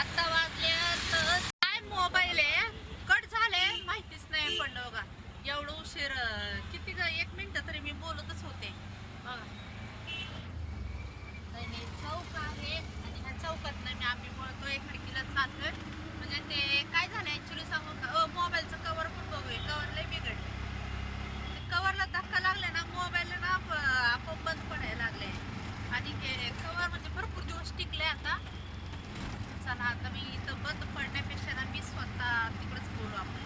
आता वाजले तर काय मोबाईल आहे? कट झाले? माहितीच नाही पण बघा एवढं उशीर किती एक मिनिट तरी मी बोलतच होते. बघा. नाही, चौक आहे आणि ह्या चौकात नाही मी आम्ही बोलतोय खडकीला चाललोय. म्हणजे ते काय झालं ऍक्च्युली सांगू का? मोबाईलचं कवर पण बघूया. कवर लय बिघडलं. कवरला धक्का लागला ना मोबाईल ना प- आपोआप बंद पडायला लागले आणि कवर म्हणजे भरपूर दिवस टिकले आता चला आता मी इथं बंद पडण्यापेक्षा ना मी स्वतः तिकडेच बोलू आपण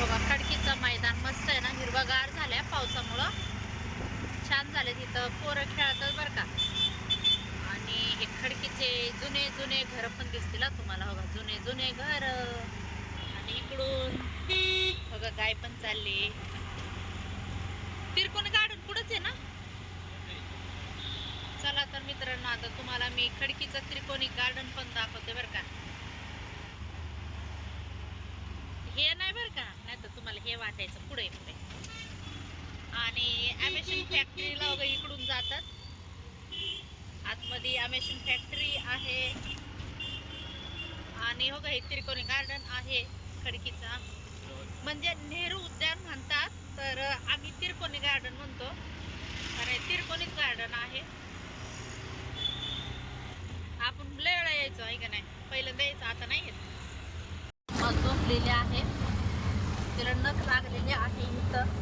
बघा खडकीचं मैदान मस्त आहे ना हिरवागार झालंय पावसामुळं छान झाले तिथं पोरं खेळतात बरं का आणि हे खडकीचे जुने जुने घर पण दिसतील हा तुम्हाला बघा जुने जुने घर. आणि इकडून बघा गाय पण चालली. तिरकोणी गार्डन पुढंच आहे ना? चला तर मित्रांनो आता तुम्हाला मी खडकीचं त्रिकोणी गार्डन पण दाखवते बरं का. हे नाही बरं का नाही तर तुम्हाला हे वाटायचं पुढे पुढे. आणि अमेशन फॅक्टरीला वगैरे इकडून जातात. आतमध्ये अमेशन फॅक्टरी आहे. आणि हो का हे त्रिकोणी गार्डन आहे खडकीचा. म्हणजे नेहरू उद्यान म्हणतात तर आम्ही तिरकोणी गार्डन म्हणतो. आणि तिरकोणीच गार्डन आहे. आपण लय वेळा यायचो आहे का नाही? पहिल्यांदा यायचं आता नाही येत. मग झोपलेले आहे. तिला नख लागलेले आहे इथं.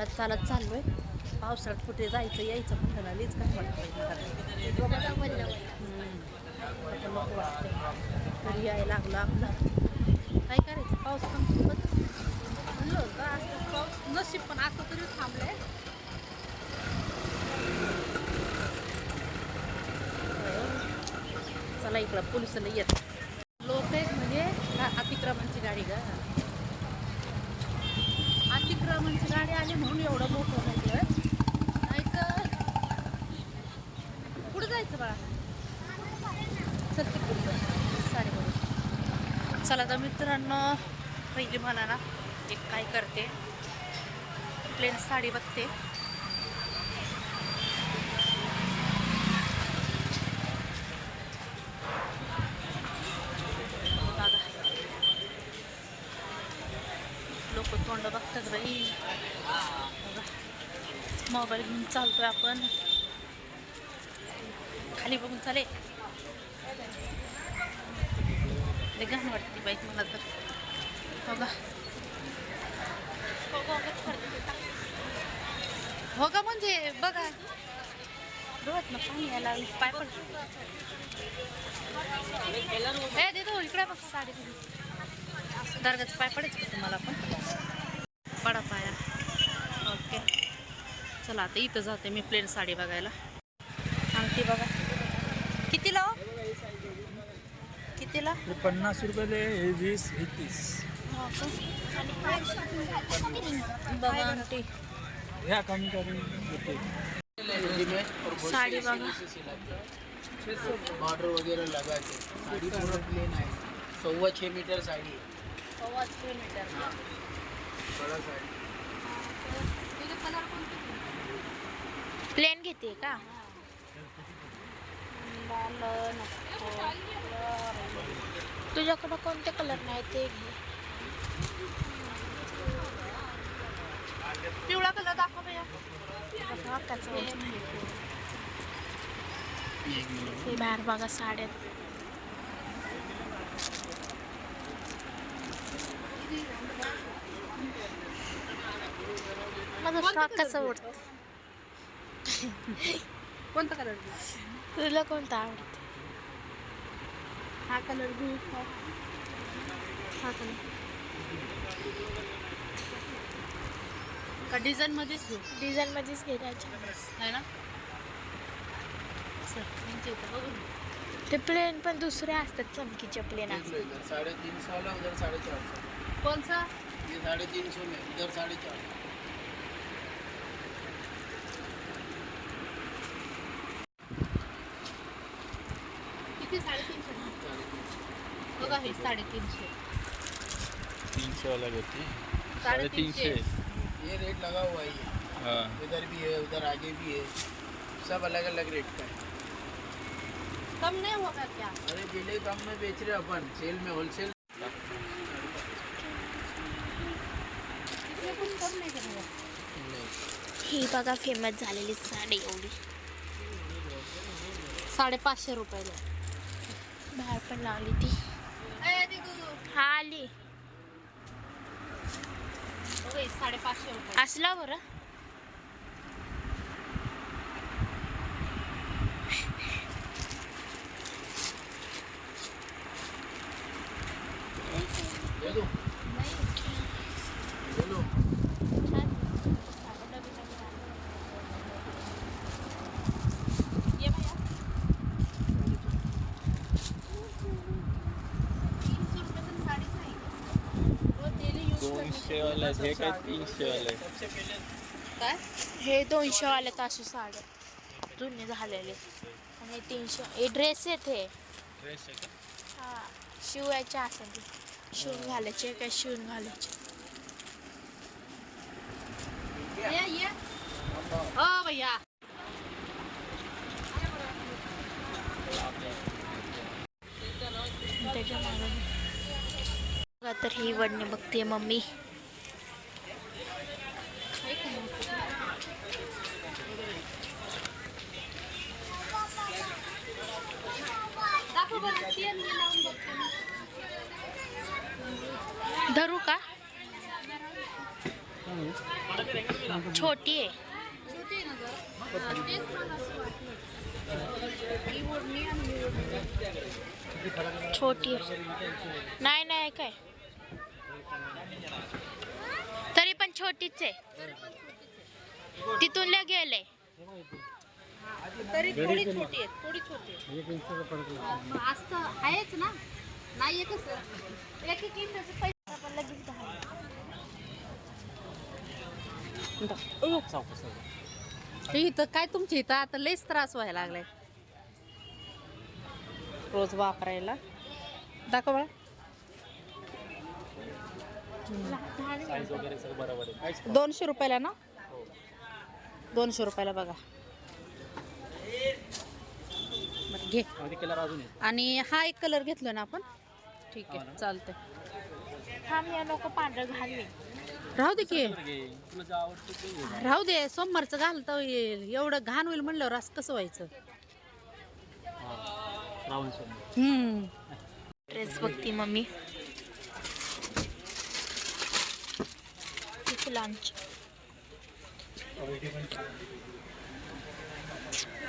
चालत चालत चाललोय. पावसाळ्यात कुठे जायचं यायचं पण त्याला लीच काय वाटतं नको वाटतं यायला लागलं आपलं. काय करायचं? पाऊस पण खूपच म्हणलं होतं असं पाऊस नशीब पण असं तरी थांबलंय. चला इकडं पोलिसांना येत. लोक आहेत म्हणजे हा अतिक्रमणची गाडी ग. अतिक्रमणची गाडी आली म्हणून एवढं मोठं म्हटलं नाही तर कुठं जायचं बाळा? चल ते पुढं चला तर मित्रांनो पहिली मला ना एक काय करते? प्लेन साडी बघते बघा लोक तोंड बाई. मोबाईल घेऊन चालतोय आपण. खाली बघून चाले लय घाण वाटते बाईक मला तर. बघा हो का, हो का, म्हणजे बघा. डोळ्यात ना पाणी यायला पाय पड ए देतो इकडे बघ साडी. दर्गाचं पाय पडायचं तुम्हाला पण पडा पाया ओके चला आता इथं जाते मी प्लेन साडी बघायला. अंगठी बघा. कितीला हो? कितीला? हे पन्नास रुपयाले हे वीस हे तीस. हो बघा अंगठी साडी बघा. बॉर्डर वगैरह लगा के साड़ी पूरा प्लेन है सवा छः मीटर साड़ी है. बड़ा साड़ी. प्लेन घेते का? तुझ्याकडं कोणते कलर नाही ते घे. पिवळा कलर दाखव भैया बाहेर बघा साड्या. माझा फ्रॉक कसा उडतो? कोणता कलर तुला कोणता आवडते? हा कलर घेऊ हा कलर का डिझाईन मध्येच घेऊ? डिझाईन मध्येच आहे ना. ते प्लेन पण दुसरे असतात चमकीचे प्लेन असतात. लो इधर साढ़े तीन सौ वाला उधर साढ़े चार सौ कोणचा? ये साढ़े तीन सौ में इधर साढ़े बघा हे साडेतीनशे तीनशे वाला घेते. साडेतीनशे ये रेट लगा हुआ ही है हाँ. इधर भी है उधर आगे भी है। सब अलग अलग रेट का है। कम नहीं होगा क्या? अरे ज़िले कम में बेच रहे अपन सेल में होलसेल इतने कुछ कम नहीं करेगा। ही बघा फ़ेमस झालेली साडी एवढी. साडेपाचशे रुपयाला. बाहेर पण लावली ती. ए, दिगू. हा आली साडेपाचशे असला बरं बोलो बोलो ये भैया तीनशे रुपये तर साडीच आहे रोज daily use दोनशे वाला हे काय. तीनशे वाला काय? हे दोनशे वाले ताशे साड्या. जुने झालेले. आणि तीनशे हे ड्रेस आहेत हे. ड्रेस आहे का? हा शिवायचे असेल शिवून घालायचे काय शिवून घालायचे. ये ये. ओ भैया. त्याच्यामागे. बघा तर ही वडणी बघते मम्मी दाखव बरं ती आणि मी लावून बघते मी. धरू का? छोटी आहे. छोटी नाही नाही काय तरी पण छोटीच आहे. तिथून गेले तरी थोडी छोटी आहे थोडी छोटी आहे असतं आहेच ना. नाही आहे कसं एक एक इंचाचे पैसे आपण लगेच घालू. इथं काय तुमच्या इथं? आता लयच त्रास व्हायला लागलाय. रोज वापरायला. दाखव बळा साईज वगैरे सगळं बरोबर आहे. काहीच दोनशे रुपयाला ना? दोनशे रुपयाला बघा. बरं, घे. आणि हा एक कलर घेतला ना आपण? ठीक आहे चालतंय. थांब या नको पांढरं घालवे राहू दे की. राहू दे सोमवारचं घालता येईल एवढं घाण होईल म्हणल्यावर असं कसं व्हायचं? हा. हम्म. ड्रेस बघती मम्मी. फुलांची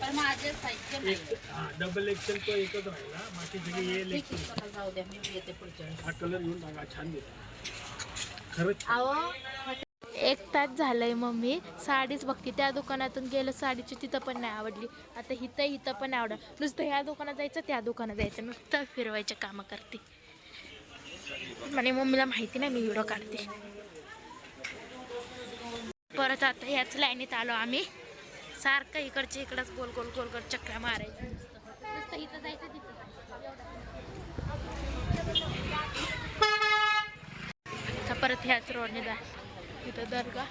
पण नाही डबल एक्सेल तो एकच राहिला. बाकी सगळे ये ठीक आहे चला जाऊ द्या मी येते पुढच्या वेळेस. हा कलर घेऊन टाका छान खरंच अहो एक तास झालंय मम्मी. साडीच बघते. त्या दुकानातून गेलं साडीची तिथं पण नाही आवडली. आता हिथं हिथं पण नाही आवडत. नुसतं ह्या दुकानात जायचं त्या दुकानात जायचं. नुसतं फिरवायचे कामं करते. आणि मम्मीला माहिती नाही मी व्हिडिओ काढते. परत आता ह्याच लाईनीत आलो आम्ही. सारखं इकडचे इकडंच गोल गोल गोल गोल चक्रा मारायचं. नुसतं इथं जायचं तिथं परत ह्याच रोडने जा. इथं दर्गा.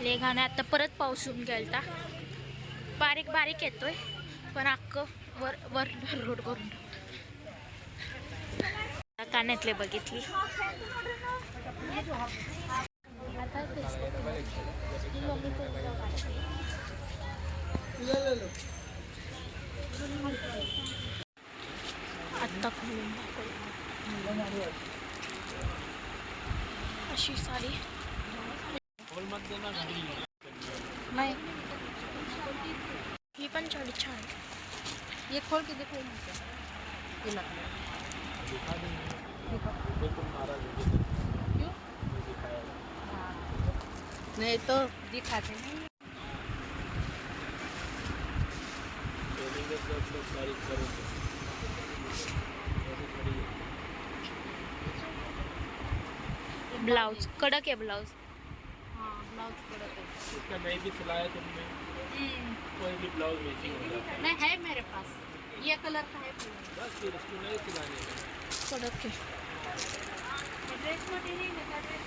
लेघाने आता परत पाऊस येऊन गेलता. बारीक बारीक येतोय पण अख्खं वर वर रोड करून ठेवलं. कानातले बघितली. आत्ता खोलून दाखवलं. अशी साडी नाही ही पण साडी छान. एक खोल किती खोल तिला नहीं तो दिखाते नहीं ब्लाउज कडक आहे ब्लाउज। हाँ ब्लाउज कडक है। इसका नहीं भी सिलाया तुमने कोई भी ब्लाउज मैचिंग हो जाता है। नहीं है मेरे पास। ये कलर का है बस फिर उसको नहीं सिलाने कडक आहे ड्रेस मटेरियल है।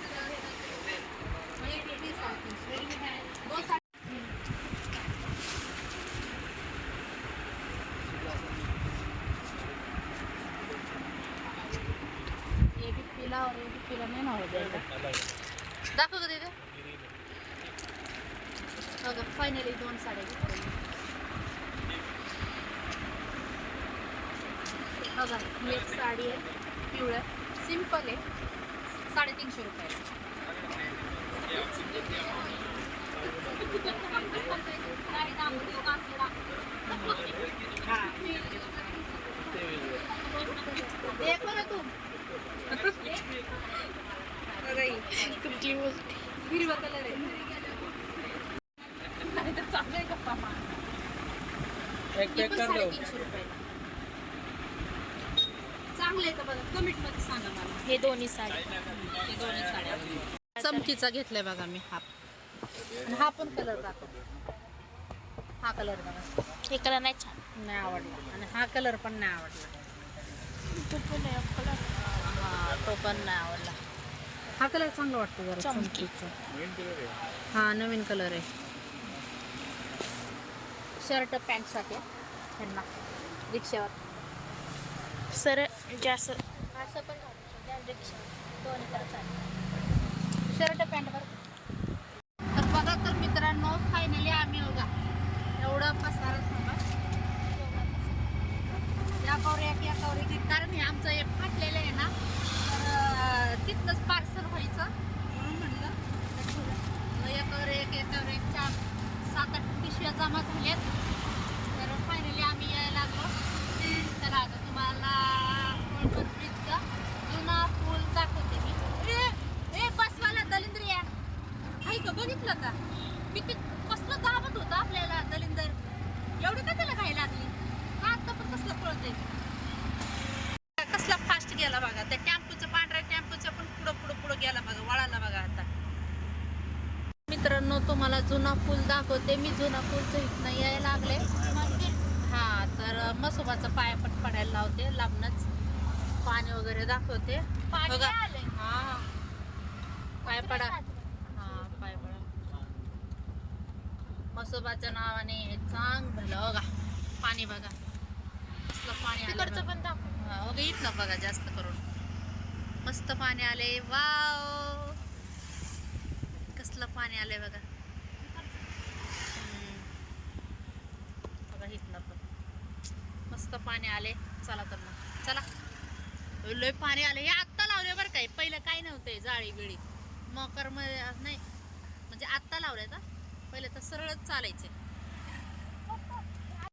पीला और ये भी पीला नहीं ना हो जाएगा अलग दाखव का दीदी बघा फायनली दोन साड्या घेतल्या. हो बघा ही एक साडी आहे पिवळ्या सिंपल आहे. साडेतीनशे रुपये देखो ना तू बघा ही. तुमची गोष्ट हिरवा कलर आहे नाही तर चांगलं आहे गप्पा मार. एक ही पॅक कर दो चांगले का बघा कमेंटमध्ये सांगा मला हे दोन्ही साड्या हे दोन्ही साड्या चमकीचा घेतलाय बघा मी हा आणि हा पण कलर दाखव हा कलर बघा. हे कलर नाही छान. नाही आवडला. आणि हा कलर पण नाही आवडला. तो पण आहे कलर हा तो पण नाही आवडला. हा कलर चांगला वाटतो जरा चमकी. चमकीचा हा नवीन कलर आहे. शर्ट पॅन्टसाठी ह्यांना रिक्षावर. सर जास्त. असं पण घालू शकते रिक्षा दोन्ही चालेल शर्ट पॅन्ट बर तर बघा तर मित्रांनो फायनली आम्ही बघा. एवढं पसार याकावर एक याकावर एक. कारण हे आमचं एक फाटलेलं आहे ना तर तिथलंच पार्सल व्हायचं. म्हणून म्हणलं या ठेवलं. एकावर एक एकावर एक चार सात आठ पिशव्या जमा झाल्यात तर फायनली आम्ही यायला लागलो चला आता तुम्हाला होळकर ब्रिजचा जुना पूल दाखवते मी ए, ए बसवाला दलिंद्र या हाय का बघितलं का किती कसलं दाबत होतं आपल्याला दलिंदर एवढी का त्याला घाई लागली का आता पण कसलं पळतंय कसला फास्ट गेला बघा त्या टेम्पोचं पांढऱ्या टेम्पोचं पण पुढं पुढं पुढं गेला बघा वळाला बघा आता मित्रांनो तुम्हाला जुना पूल दाखवते. मी जुना पूलचं इथनं यायला लागले. हा तर मसोबाचा पाया पण पडायला लावते. लांबनच पाणी वगैरे दाखवते. बघा. हा. पाय पडा. हा पाय पडा. मसोबाच्या नावाने चांग झालं बघा. पाणी बघा. पाणी तिकडचं. पण दाखव. इथलं बघा जास्त करून. मस्त पाणी आले वाव. कसलं पाणी आलंय बघा. बघा इथलं पण. मस्त पाणी आले चला तर मग. चला. लय पाणी आले हे आत्ता लावले बरं काय पहिलं काय नव्हते जाळी बिळी. मकरमध्ये नाही. म्हणजे आत्ता लावले तर पहिले तर सरळच चालायचे